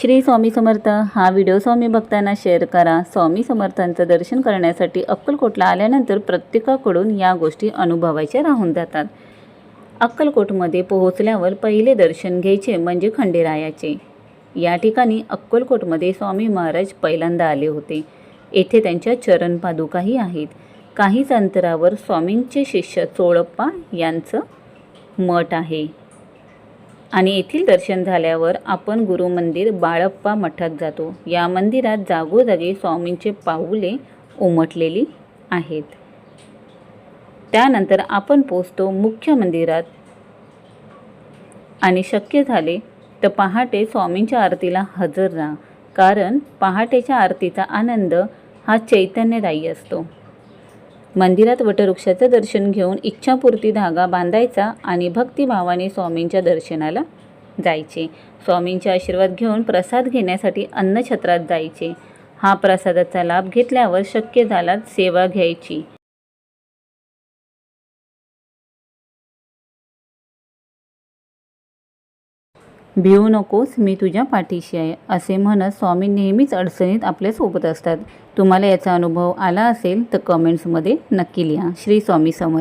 श्री स्वामी समर्थ. हा व्हिडिओ स्वामी भक्तांना शेअर करा. स्वामी समर्थांचं दर्शन करण्यासाठी अक्कलकोटला आल्यानंतर प्रत्येकाकडून या गोष्टी अनुभवायच्या राहून जातात. अक्कलकोटमध्ये पोहोचल्यावर पहिले दर्शन घ्यायचे म्हणजे खंडेरायाचे. या ठिकाणी अक्कलकोटमध्ये स्वामी महाराज पहिल्यांदा आले होते. येथे त्यांच्या चरणपादुकाही आहेत. काहीच अंतरावर स्वामींचे शिष्य चोळप्पा यांचं मठ आहे. आणि येथील दर्शन झाल्यावर आपण गुरु मंदिर बाळप्पा मठात जातो. या मंदिरात जागोजागी स्वामींचे पाऊले उमटलेली आहेत. त्यानंतर आपण पोचतो मुख्य मंदिरात. आणि शक्य झाले तर पहाटे स्वामींच्या आरतीला हजर राहा. कारण पहाटेच्या आरतीचा आनंद हा चैतन्यदायी असतो. मंदिरात वटवृक्षाचं दर्शन घेऊन इच्छापूर्ती धागा बांधायचा आणि भक्तिभावाने स्वामींच्या दर्शनाला जायचे. स्वामींचे आशीर्वाद घेऊन प्रसाद घेण्यासाठी अन्नछत्रात जायचे. हा प्रसादाचा लाभ घेतल्यावर शक्य झाला सेवा घ्यायची. भिवू नकोस मी तुझ्या पाठीशी आहे असे म्हणत स्वामी नेहमीच अडचणीत आपल्यासोबत असतात. तुम्हाला याचा अनुभव आला असेल तर कमेंट्समध्ये नक्की लिहा. श्री स्वामी समर्थ.